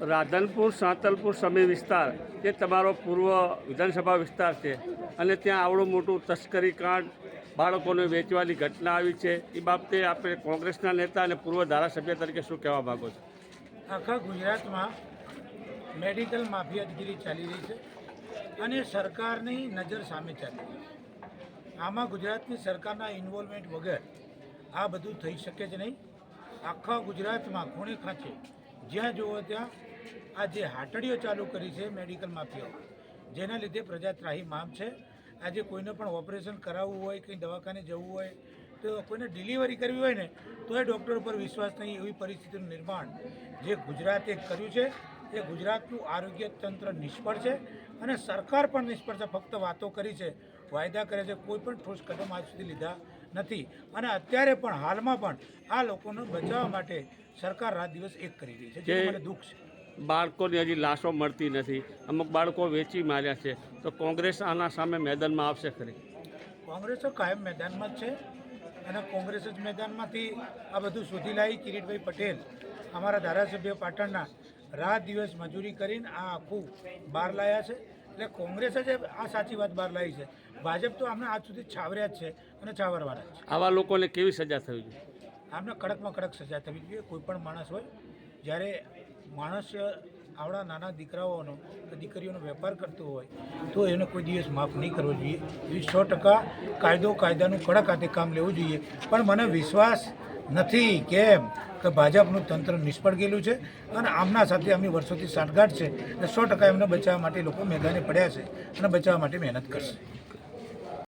રાધનપુર, સાંતલપુર સમી વિસ્તાર એ તમારો પૂર્વ વિધાનસભા વિસ્તાર છે. અને ત્યાં આવડું મોટું તસ્કરી કાંડ, બાળકોને વેચવાની ઘટના આવી છે. એ બાબતે આપણે કોંગ્રેસના નેતા અને પૂર્વ ધારાસભ્ય તરીકે શું કહેવા માગો છો? આખા ગુજરાતમાં મેડિકલ માફિયાતગીરી ચાલી રહી છે અને સરકારની નજર સામે ચાલી રહી છે. આમાં ગુજરાતની સરકારના ઇન્વોલ્વમેન્ટ વગર આ બધું થઈ શકે જ નહીં. આખા ગુજરાતમાં ખૂણે ખાંચે જ્યાં જુઓ ત્યાં આ જે હાટડીઓ ચાલુ કરી છે મેડિકલ માફિયાઓ જેના લીધે પ્રજા ત્રાહીમામ છે. આજે કોઈને પણ ઓપરેશન કરાવવું હોય કંઈ દવાખાને જવું હોય તો કોઈને ડિલિવરી કરવી હોય ને તો એ ડૉક્ટર પર વિશ્વાસ નહીં એવી પરિસ્થિતિનું નિર્માણ જે ગુજરાતે કર્યું છે. એ ગુજરાતનું આરોગ્ય તંત્ર નિષ્ફળ છે અને સરકાર પણ નિષ્ફળ છે. ફક્ત વાતો કરી છે વાયદા કરે છે કોઈ પણ ઠોસ કદમ આજ સુધી લીધા નથી. અને અત્યારે પણ હાલમાં પણ આ લોકોને બચાવવા માટે સરકાર રાત દિવસ એક કરી રહી છે જે જે- મને દુઃખ છે. બાળકોની હજી લાશો મળતી નથી. અમુક બાળકો વેચી માર્યા છે. તો કોંગ્રેસ આના સામે મેદાનમાં આવશે ખરી? કોંગ્રેસ તો કાયમ મેદાનમાં જ છે અને કોંગ્રેસ જ મેદાનમાંથી આ બધું શોધી લાવી કિરીટભાઈ પટેલ અમારા ધારાસભ્ય પાટણના રાત દિવસ મજૂરી કરીને આ આખું બહાર લાયા છે. એટલે કોંગ્રેસ જ આ સાચી વાત બહાર લાવી છે. ભાજપ તો આમને આજ સુધી છાવર્યા જ છે અને છાવરવાના જ છે. આવા લોકોને કેવી સજા થવી જોઈએ? આમને કડકમાં કડક સજા થવી જોઈએ. કોઈ પણ માણસ હોય જ્યારે માણસ આવડા નાના દીકરાઓનો કે દીકરીઓનો વેપાર કરતો હોય, તો એને કોઈ દિવસ માફ નહીં કરવો જોઈએ. એ સો ટકા કાયદો, કાયદાનું કડક હાથે કામ લેવું જોઈએ. પણ મને વિશ્વાસ નથી કેમ કે ભાજપનું તંત્ર નિષ્ફળ ગયેલું છે અને આમના સાથે આમની વર્ષોથી સાંઠગાંઠ છે. અને સો ટકા એમને બચાવવા માટે લોકો મેદાને પડ્યા છે અને બચાવવા માટે મહેનત કરશે.